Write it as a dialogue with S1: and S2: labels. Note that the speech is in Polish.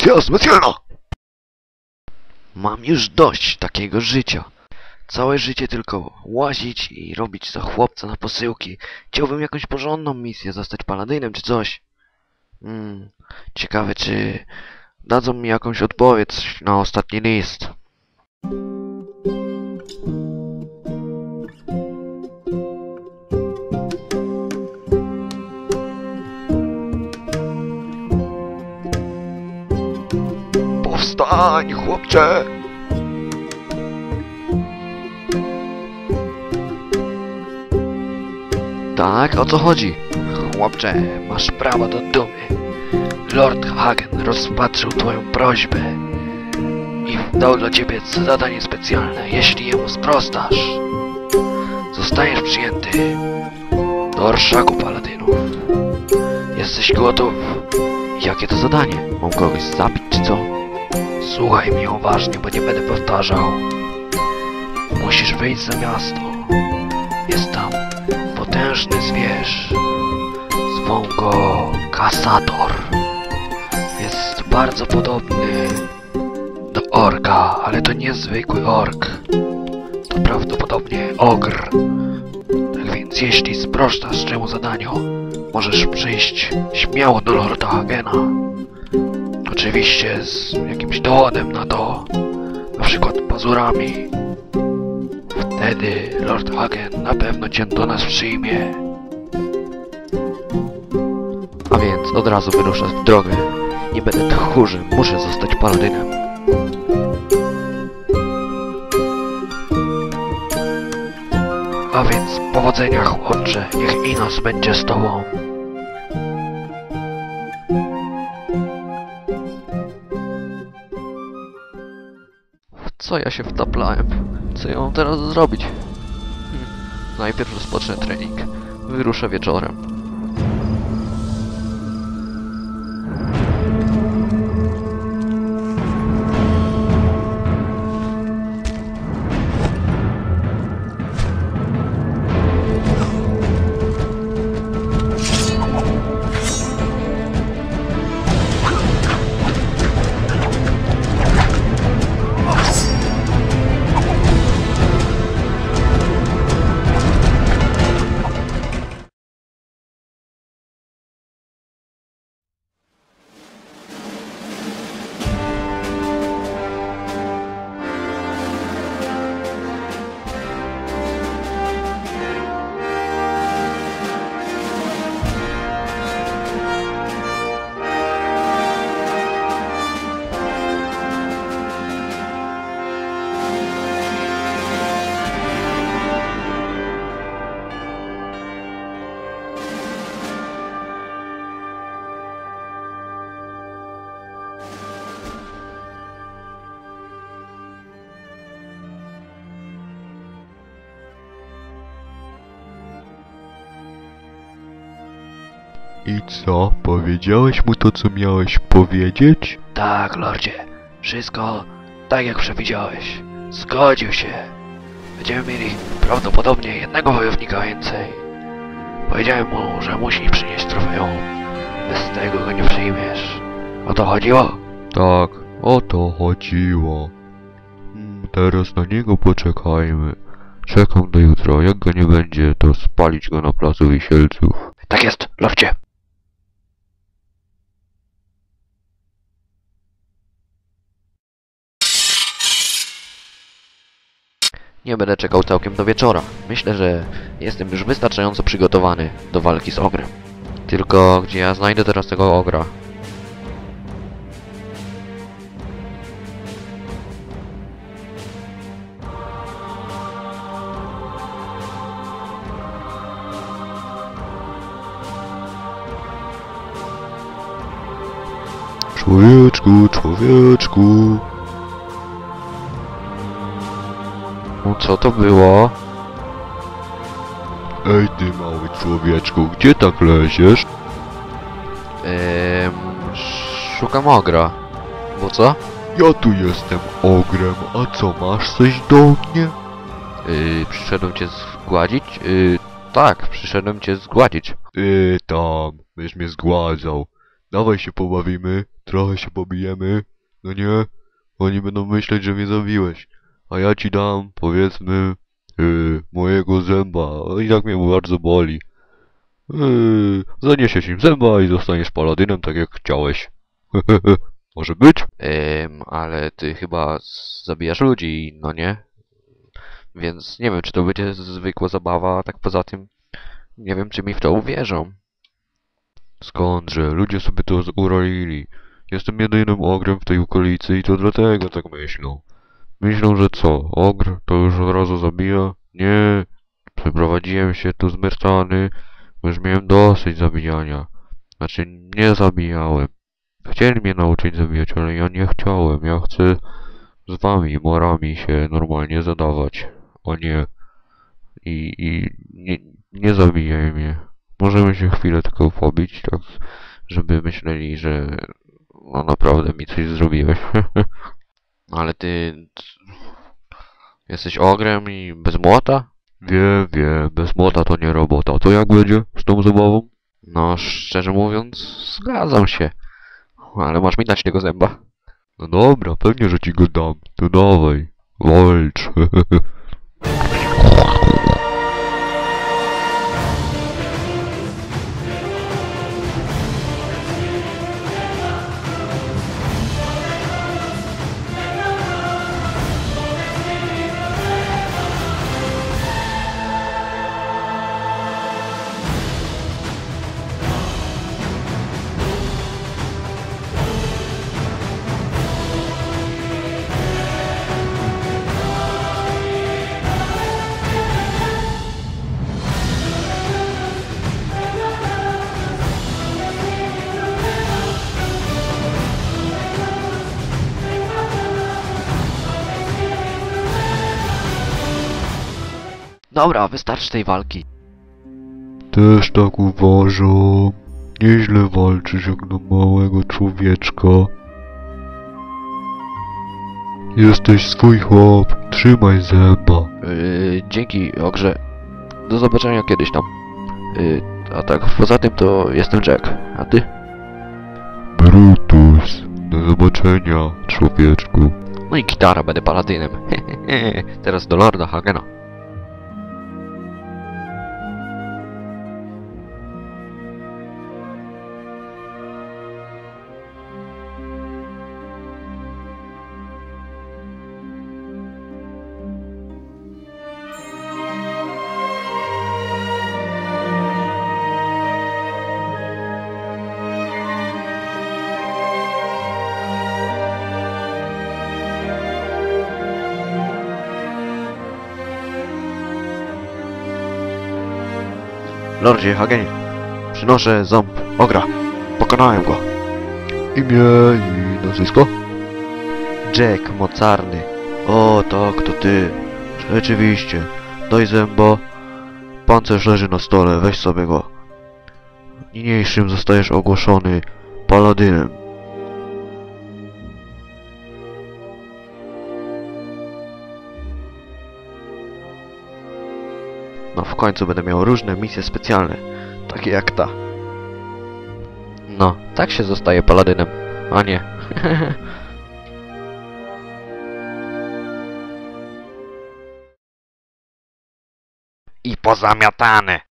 S1: Misja specjalna!
S2: Mam już dość takiego życia. Całe życie tylko łazić i robić za chłopca na posyłki. Chciałbym jakąś porządną misję, zostać paladynem czy coś. Hmm, ciekawe czy dadzą mi jakąś odpowiedź na ostatni list.
S1: Powstań, chłopcze!
S2: Tak, o co chodzi? Chłopcze, masz prawo do dumy. Lord Hagen rozpatrzył twoją prośbę i dał dla ciebie zadanie specjalne. Jeśli jemu sprostasz, zostaniesz przyjęty do orszaku paladynów. Jesteś gotów? Jakie to zadanie? Mam kogoś zabić czy co? Słuchaj mnie uważnie, bo nie będę powtarzał. Musisz wyjść za miasto. Jest tam potężny zwierz. Zwą go Kasador. Jest bardzo podobny do orka, ale to nie zwykły ork. To prawdopodobnie ogr. Tak więc jeśli sprostasz czemu zadaniu, możesz przyjść śmiało do Lorda Hagena. Oczywiście z jakimś dowodem na to, na przykład pazurami. Wtedy Lord Hagen na pewno cię do nas przyjmie. A więc od razu wyruszasz w drogę. Nie będę tchórzem, muszę zostać paladynem. A więc powodzenia chłopcze, niech Inos będzie z tobą. Co ja się wtaplałem? Co ja mam teraz zrobić? Hmm. Najpierw rozpocznę trening. Wyruszę wieczorem.
S1: I co? Powiedziałeś mu to, co miałeś powiedzieć?
S2: Tak, lordzie. Wszystko tak jak przewidziałeś. Zgodził się. Będziemy mieli prawdopodobnie jednego wojownika więcej. Powiedziałem mu, że musi przynieść trofeum. Bez tego go nie przyjmiesz. O to chodziło?
S1: Tak, o to chodziło. Mm, Teraz na niego poczekajmy. Czekam do jutra. Jak go nie będzie, to spalić go na placu wisielców.
S2: Tak jest, lordzie. Nie będę czekał całkiem do wieczora. Myślę, że jestem już wystarczająco przygotowany do walki z ogrem. Tylko gdzie ja znajdę teraz tego ogra?
S1: Człowieczku, człowieczku.
S2: Co to było?
S1: Ej ty mały człowieczku, gdzie tak leziesz?
S2: Ehm, szukam ogra. Bo co?
S1: Ja tu jestem ogrem, a co masz coś do mnie?
S2: Yy, przyszedłem cię zgładzić? Yy, tak, przyszedłem cię zgładzić.
S1: Ty tam, będziesz mnie zgładzał. Dawaj się pobawimy, trochę się pobijemy, no nie? Oni będą myśleć, że mnie zabiłeś, a ja ci dam, powiedzmy, yy, mojego zęba, i tak mnie bardzo boli. Yy, zaniesiesz im zęba i zostaniesz paladynem, tak jak chciałeś. Może być?
S2: Ym, ale ty chyba zabijasz ludzi, no nie? Więc nie wiem, czy to będzie zwykła zabawa, a tak poza tym nie wiem, czy mi w to uwierzą.
S1: Skądże, ludzie sobie to uroili. Jestem jedynym ogrem w tej okolicy i to dlatego tak myślą. Myślą, że co, ogr to już od razu zabija? Nie, przeprowadziłem się tu z Myrtany, bo już miałem dosyć zabijania. Znaczy, nie zabijałem. Chcieli mnie nauczyć zabijać, ale ja nie chciałem. Ja chcę z wami, morami się normalnie zadawać. O nie. I, i nie, nie zabijaj mnie. Możemy się chwilę tylko pobić, tak, żeby myśleli, że no naprawdę mi coś zrobiłeś.
S2: Ale ty... Jesteś ogrem i bez młota?
S1: Wiem, wiem, bez młota to nie robota. To jak będzie z tą zabawą?
S2: No, szczerze mówiąc, zgadzam się. Ale masz mi dać tego zęba.
S1: No dobra, pewnie, że ci go dam. To dawaj, walcz.
S2: Dobra, wystarczy tej walki.
S1: Też tak uważam. Nieźle walczysz jak na małego człowieczka. Jesteś swój chłop, trzymaj zęba.
S2: Yy, dzięki, ogrze. Do zobaczenia kiedyś tam. Yy, a tak, poza tym to jestem Jack. A ty?
S1: Brutus. Do zobaczenia, człowieczku.
S2: No i gitara, będę paladynem. Teraz do Lorda Hagena. Lordzie Hagenie, przynoszę ząb ogra. Pokonałem go.
S1: Imię i nazwisko?
S2: Jack mocarny. O, tak, to ty. Rzeczywiście. Daj zęba. Pancerz leży na stole, weź sobie go. Niniejszym zostajesz ogłoszony paladynem. Końcu będę miał różne misje specjalne, takie jak ta. No, tak się zostaje paladynem, a nie. I pozamiatane.